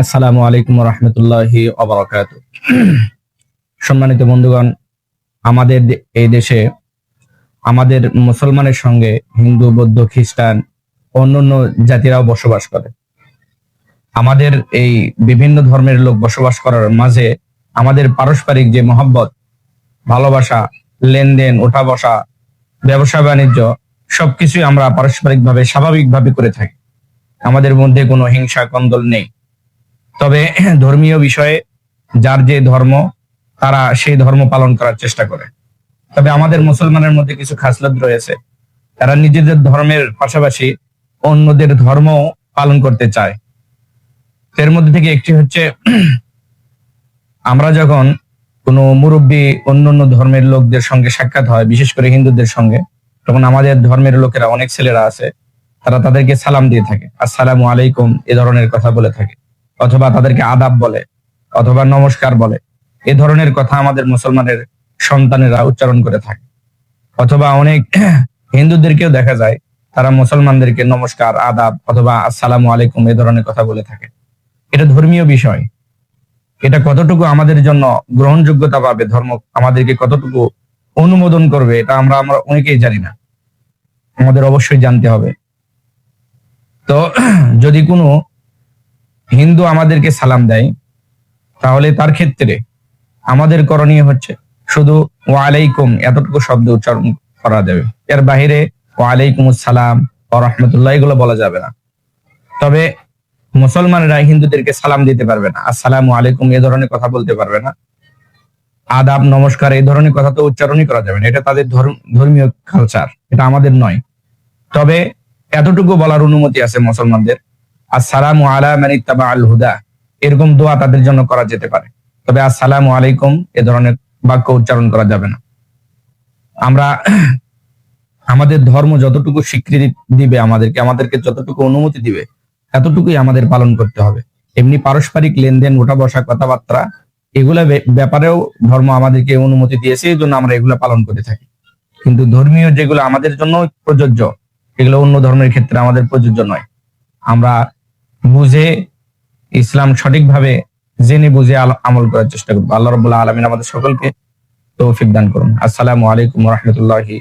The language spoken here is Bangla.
আসসালামু আলাইকুম রহমতুল্লাহি অবরাকাত সম্মানিত বন্ধুগণ, আমাদের এই দেশে আমাদের মুসলমানের সঙ্গে হিন্দু, বৌদ্ধ, খ্রিস্টান, অন্যান্য জাতিরাও বসবাস করে। আমাদের এই বিভিন্ন ধর্মের লোক বসবাস করার মাঝে আমাদের পারস্পরিক যে মহব্বত, ভালোবাসা, লেনদেন ওঠা বসা ব্যবসা, বাণিজ্য, সবকিছুই আমরা পারস্পরিকভাবে, স্বাভাবিকভাবে করে থাকি। আমাদের মধ্যে কোনো হিংসা, কন্দল নেই। তবে ধর্মীয় বিষয়ে যার যে ধর্ম, তারা সেই ধর্ম পালন করার চেষ্টা করে। তবে আমাদের মুসলমানের মধ্যে কিছু খাসলত রয়েছে। তারা নিজেদের ধর্মের পাশাপাশি অন্যদের ধর্ম পালন করতে চায়। এর মধ্যে থেকে একটি হচ্ছে, আমরা যখন কোনো মুরব্বী অন্য অন্য ধর্মের লোকদের সঙ্গে সাক্ষাৎ হয়, বিশেষ করে হিন্দুদের সঙ্গে, তখন আমাদের ধর্মের লোকেরা, অনেক ছেলেরা আছে, তারা তাদেরকে সালাম দিয়ে থাকে। আসসালামু আলাইকুম, এ ধরনের কথা বলে থাকে। অথবা তাদেরকে আদাব বলে, অথবা নমস্কার বলে, এ ধরনের কথা আমাদের মুসলমানের সন্তানেরা উচ্চারণ করে থাকে। অথবা অনেক হিন্দুদেরকেও দেখা যায়, তারা মুসলমানদেরকে নমস্কার, আদাব অথবা আসসালামু আলাইকুম এ ধরনের কথা বলে থাকে। এটা ধর্মীয় বিষয়। এটা কতটুকু আমাদের জন্য গ্রহণযোগ্যতা পাবে, ধর্ম আমাদেরকে কতটুকু অনুমোদন করবে, এটা আমরা আমরা অনেকেই জানি না। আমাদের অবশ্যই জানতে হবে। তো যদি কোনো হিন্দু আমাদেরকে সালাম দেয়, তাহলে তার ক্ষেত্রে আমাদের করণীয় হচ্ছে শুধু ওয়ালাইকুম এতটুকু শব্দ উচ্চারণ করা যাবে। এর বাহিরে ওয়ালাইকুম সালাম ও রহমতুল্লাহ এগুলো বলা যাবে না। তবে মুসলমানেরা হিন্দুদেরকে সালাম দিতে পারবে না। আসসালামু আলাইকুম এ ধরনের কথা বলতে পারবে না। আদাব, নমস্কার এই ধরনের কথা তো উচ্চারণই করা যাবে না। এটা তাদের ধর্ম- ধর্মীয় কালচার এটা আমাদের নয়। তবে এতটুকু বলার অনুমতি আছে মুসলমানদের। আসসালামু আলা মান ইত্তাবা আল হুদা। এরকম দোয়া তাদের জন্য করা যেতে পারে। তবে আসসালামু আলাইকুম, এ ধরনের বাক্য উচ্চারণ করা যাবে না। আমরা আমাদের ধর্ম যতটুকু স্বীকৃতি দিবে আমাদেরকে আমাদেরকে যতটুকু অনুমতি দিবে, এতটুকুই আমাদের পালন করতে হবে। এমনি পারস্পরিক লেনদেন ওঠা বসা কথাবার্তা, এগুলা ব্যাপারেও ধর্ম আমাদেরকে অনুমতি দিয়েছে, এই জন্য আমরা এগুলো পালন করে থাকি। কিন্তু ধর্মীয় যেগুলো আমাদের জন্য প্রযোজ্য, এগুলো অন্য ধর্মের ক্ষেত্রে আমাদের প্রযোজ্য নয়। আমরা বুঝে ইসলাম সঠিকভাবে জেনে বুঝে আমল করার চেষ্টা করব। আল্লাহ রবুল্লাহ আলমিন আমাদের সকলকে তৌফিক দান করুন। আসসালামু আলাইকুম রহমতুল্লাহি